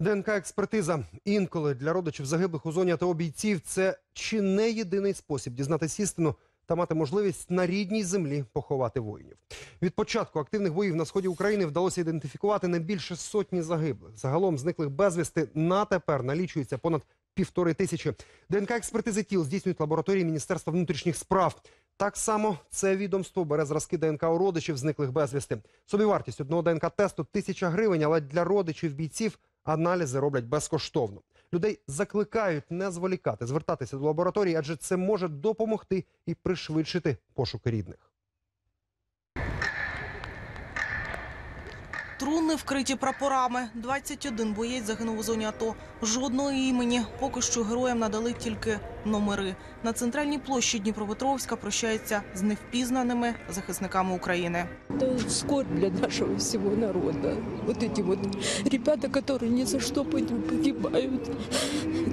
ДНК-експертиза інколи для родичів загиблих у зоні АТО бійців це чи не єдиний спосіб дізнатись істину та мати можливість на рідній землі поховати воїнів. Від початку активних боїв на сході України вдалося ідентифікувати не більше сотні загиблих. Загалом зниклих безвісти на тепер налічується понад півтори тисячі. ДНК-експертизи тіл здійснюють лабораторії Міністерства внутрішніх справ. Так само це відомство бере зразки ДНК у родичів зниклих безвісти. Собівартість одного ДНК-тесту – тисяча гривень, але для родичів бійців аналізи роблять безкоштовно. Людей закликають не зволікати, звертатися до лабораторії, адже це може допомогти і пришвидшити пошуки рідних. Труни вкриті прапорами. 21 боєць загинув у зоні АТО. Жодного імені. Поки що героям надали тільки номери. На центральній площі Дніпропетровська прощається з невпізнаними захисниками України. Это скорбь для нашего всего народа. Вот эти вот ребята, которые ни за что погибают.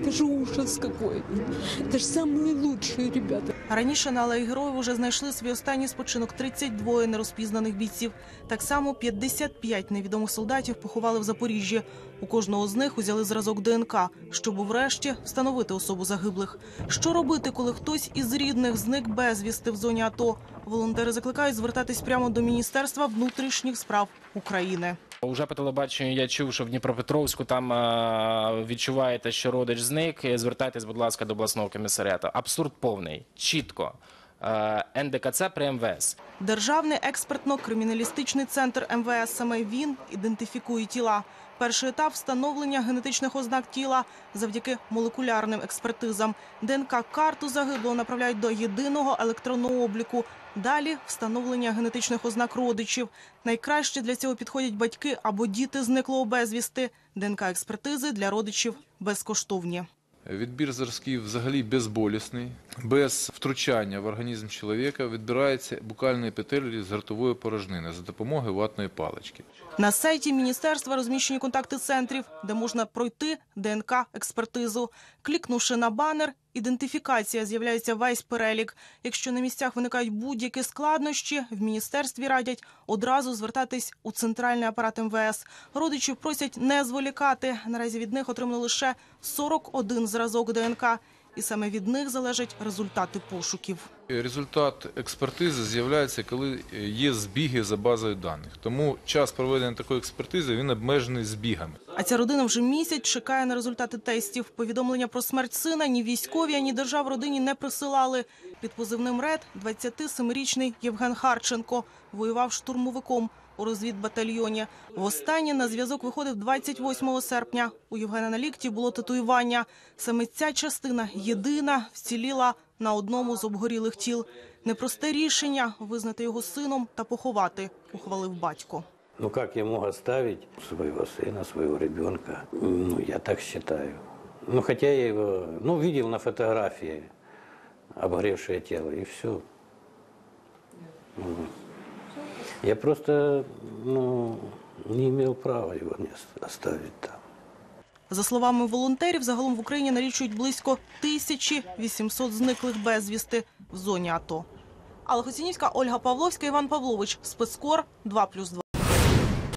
Это же ужас какой. Это же самые лучшие ребята. Раніше на Алеї Героїв уже знайшли свій останній спочинок 32 нерозпізнаних бійців. Так само 55 невідомих солдатів поховали в Запоріжжі. У кожного з них узяли зразок ДНК, щоб врешті встановити особу загиблих. Що робити, коли хтось із рідних зник безвісти в зоні АТО? Волонтери закликають звертатись прямо до Міністерства внутрішніх справ України. Уже по телебаченню я чув, що в Дніпропетровську там е, відчуваєте, що родич зник. Звертайтесь, будь ласка, до обласного комісаріату. Абсурд повний, чітко. Е, НДКЦ при МВС. Державний експертно-криміналістичний центр МВС саме він ідентифікує тіла. Перший етап встановлення генетичних ознак тіла завдяки молекулярним експертизам. ДНК-карту загиблого направляють до єдиного електронного обліку. Далі встановлення генетичних ознак родичів. Найкраще для цього підходять батьки або діти зниклого безвісти. ДНК-експертизи для родичів безкоштовні. Відбір зразків взагалі безболісний, без втручання в організм чоловіка відбирається букальний епітелій з ротової порожнини за допомогою ватної палички. На сайті міністерства розміщені контакти центрів, де можна пройти ДНК-експертизу. Клікнувши на банер, ідентифікація з'являється весь перелік. Якщо на місцях виникають будь-які складнощі, в міністерстві радять одразу звертатись у центральний апарат МВС. Родичів просять не зволікати. Наразі від них отримали лише 41 зразок ДНК. І саме від них залежать результати пошуків. Результат експертизи з'являється, коли є збіги за базою даних. Тому час проведення такої експертизи він обмежений збігами. А ця родина вже місяць чекає на результати тестів. Повідомлення про смерть сина ні військові, ані держав родині не присилали. Під позивним РЕД 27-річний Євген Харченко воював штурмовиком у розвідбатальйоні. Востаннє на зв'язок виходив 28 серпня. У Євгена на лікті було татуювання. Саме ця частина єдина вціліла на одному з обгорілих тіл. Непросте рішення визнати його сином та поховати, ухвалив батько. Ну как я мог оставить своего сына, своего ребенка? Ну, я так считаю. Ну, хотя я его, ну, видел на фотографии обгоревшее тело, и все. Я просто, ну, не имел права его не оставити там. За словами волонтерів, загалом в Україні налічують близько 1800 зниклих безвісти в зоні АТО. Алла Хоцінівська, Ольга Павловська, Іван Павлович. Спецкор 2+,2.